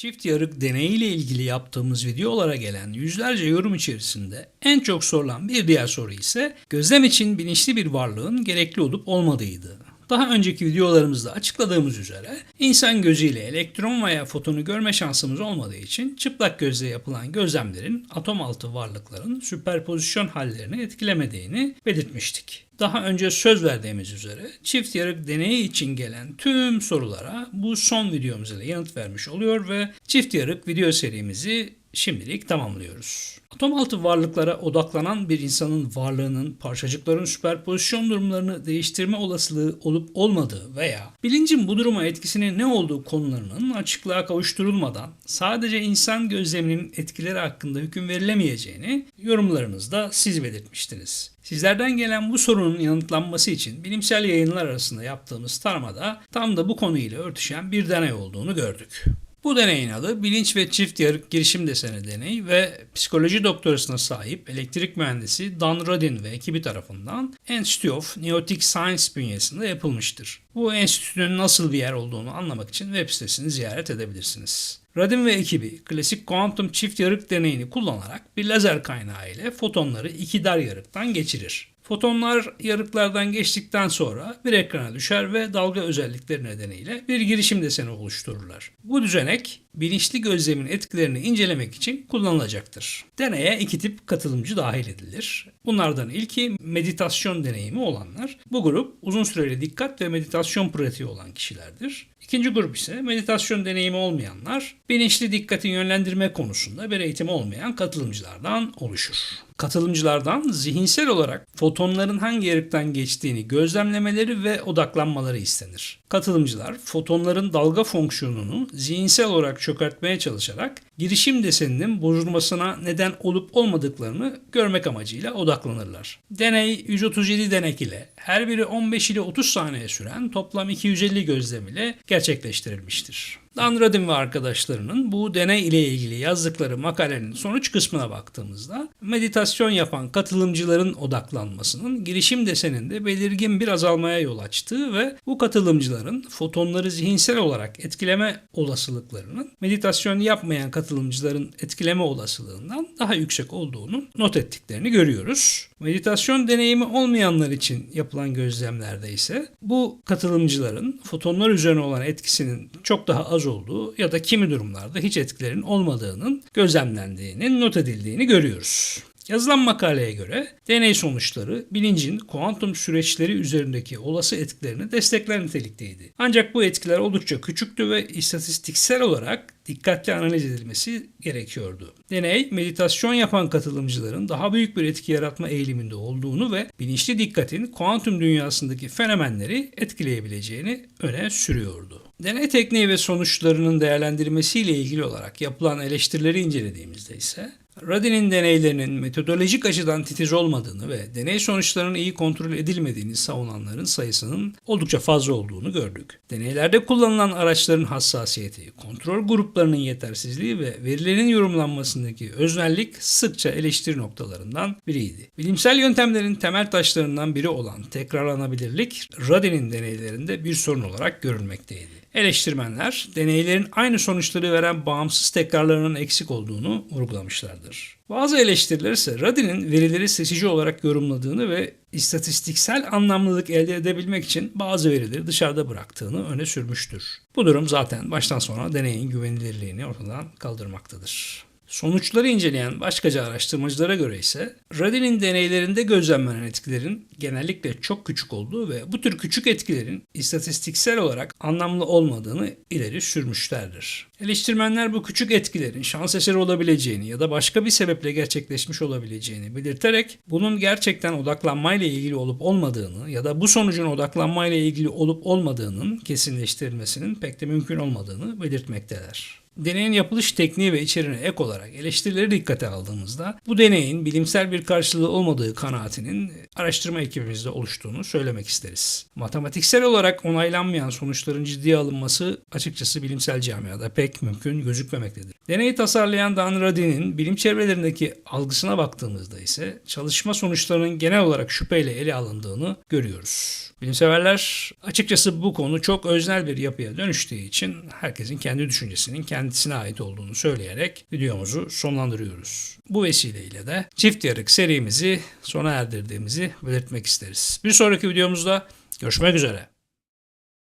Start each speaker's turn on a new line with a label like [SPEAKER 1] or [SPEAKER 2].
[SPEAKER 1] Çift yarık deneyiyle ilgili yaptığımız videolara gelen yüzlerce yorum içerisinde en çok sorulan bir diğer soru ise gözlem için bilinçli bir varlığın gerekli olup olmadığıydı. Daha önceki videolarımızda açıkladığımız üzere insan gözüyle elektron veya fotonu görme şansımız olmadığı için çıplak gözle yapılan gözlemlerin atom altı varlıkların süperpozisyon hallerini etkilemediğini belirtmiştik. Daha önce söz verdiğimiz üzere çift yarık deneyi için gelen tüm sorulara bu son videomuz ile yanıt vermiş oluyor ve çift yarık video serimizi şimdilik tamamlıyoruz. Atom altı varlıklara odaklanan bir insanın varlığının parçacıkların süperpozisyon durumlarını değiştirme olasılığı olup olmadığı veya bilincin bu duruma etkisinin ne olduğu konularının açıklığa kavuşturulmadan sadece insan gözleminin etkileri hakkında hüküm verilemeyeceğini yorumlarınızda siz belirtmiştiniz. Sizlerden gelen bu sorunun yanıtlanması için bilimsel yayınlar arasında yaptığımız taramada tam da bu konuyla örtüşen bir deney olduğunu gördük. Bu deneyin adı bilinç ve çift yarık girişim deseni deneyi ve psikoloji doktorasına sahip elektrik mühendisi Dan Rodin ve ekibi tarafından Institute of Neotic Science bünyesinde yapılmıştır. Bu enstitünün nasıl bir yer olduğunu anlamak için web sitesini ziyaret edebilirsiniz. Radin ve ekibi klasik kuantum çift yarık deneyini kullanarak bir lazer kaynağı ile fotonları iki dar yarıktan geçirir. Fotonlar yarıklardan geçtikten sonra bir ekrana düşer ve dalga özellikleri nedeniyle bir girişim deseni oluştururlar. Bu düzenek bilinçli gözlemin etkilerini incelemek için kullanılacaktır. Deneye iki tip katılımcı dahil edilir. Bunlardan ilki meditasyon deneyimi olanlar. Bu grup uzun süreli dikkat ve meditasyon pratiği olan kişilerdir. İkinci grup ise meditasyon deneyimi olmayanlar, bilinçli dikkati yönlendirme konusunda bir eğitim olmayan katılımcılardan oluşur. Katılımcılardan zihinsel olarak fotonların hangi yarıktan geçtiğini gözlemlemeleri ve odaklanmaları istenir. Katılımcılar fotonların dalga fonksiyonunu zihinsel olarak çökertmeye çalışarak girişim deseninin bozulmasına neden olup olmadıklarını görmek amacıyla odaklanırlar. Deney 137 denek ile her biri 15 ile 30 saniye süren toplam 250 gözlem ile gerçekleştirilmiştir. Dan Radin ve arkadaşlarının bu deney ile ilgili yazdıkları makalenin sonuç kısmına baktığımızda meditasyon yapan katılımcıların odaklanmasının girişim deseninde belirgin bir azalmaya yol açtığı ve bu katılımcıların fotonları zihinsel olarak etkileme olasılıklarının meditasyon yapmayan katılımcıların etkileme olasılığından daha yüksek olduğunu not ettiklerini görüyoruz. Meditasyon deneyimi olmayanlar için yapılan gözlemlerde ise bu katılımcıların fotonlar üzerine olan etkisinin çok daha az olduğu ya da kimi durumlarda hiç etkilerin olmadığının gözlemlendiğinin not edildiğini görüyoruz. Yazılan makaleye göre deney sonuçları bilincin kuantum süreçleri üzerindeki olası etkilerini destekler nitelikteydi. Ancak bu etkiler oldukça küçüktü ve istatistiksel olarak dikkatli analiz edilmesi gerekiyordu. Deney, meditasyon yapan katılımcıların daha büyük bir etki yaratma eğiliminde olduğunu ve bilinçli dikkatin kuantum dünyasındaki fenomenleri etkileyebileceğini öne sürüyordu. Deney tekniği ve sonuçlarının değerlendirmesiyle ilgili olarak yapılan eleştirileri incelediğimizde ise Radin'in deneylerinin metodolojik açıdan titiz olmadığını ve deney sonuçlarının iyi kontrol edilmediğini savunanların sayısının oldukça fazla olduğunu gördük. Deneylerde kullanılan araçların hassasiyeti, kontrol gruplarının yetersizliği ve verilerin yorumlanmasındaki öznellik sıkça eleştiri noktalarından biriydi. Bilimsel yöntemlerin temel taşlarından biri olan tekrarlanabilirlik Radin'in deneylerinde bir sorun olarak görülmekteydi. Eleştirmenler deneylerin aynı sonuçları veren bağımsız tekrarlarının eksik olduğunu vurgulamışlardır. Bazı eleştiriler ise Radin'in verileri seçici olarak yorumladığını ve istatistiksel anlamlılık elde edebilmek için bazı verileri dışarıda bıraktığını öne sürmüştür. Bu durum zaten baştan sona deneyin güvenilirliğini ortadan kaldırmaktadır. Sonuçları inceleyen başkaca araştırmacılara göre ise Radin'in deneylerinde gözlemlenen etkilerin genellikle çok küçük olduğu ve bu tür küçük etkilerin istatistiksel olarak anlamlı olmadığını ileri sürmüşlerdir. Eleştirmenler bu küçük etkilerin şans eseri olabileceğini ya da başka bir sebeple gerçekleşmiş olabileceğini belirterek bunun gerçekten odaklanmayla ilgili olup olmadığını ya da bu sonucun odaklanmayla ilgili olup olmadığının kesinleştirilmesinin pek de mümkün olmadığını belirtmekteler. Deneyin yapılış tekniği ve içeriğine ek olarak eleştirileri dikkate aldığımızda bu deneyin bilimsel bir karşılığı olmadığı kanaatinin araştırma ekibimizde oluştuğunu söylemek isteriz. Matematiksel olarak onaylanmayan sonuçların ciddiye alınması açıkçası bilimsel camiada pek mümkün gözükmemektedir. Deneyi tasarlayan Dan Radin'in bilim çevrelerindeki algısına baktığımızda ise çalışma sonuçlarının genel olarak şüpheyle ele alındığını görüyoruz. Bilimseverler açıkçası bu konu çok öznel bir yapıya dönüştüğü için herkesin kendi düşüncesinin, kendi kendisine ait olduğunu söyleyerek videomuzu sonlandırıyoruz. Bu vesileyle de çift yarık serimizi sona erdirdiğimizi belirtmek isteriz. Bir sonraki videomuzda görüşmek üzere.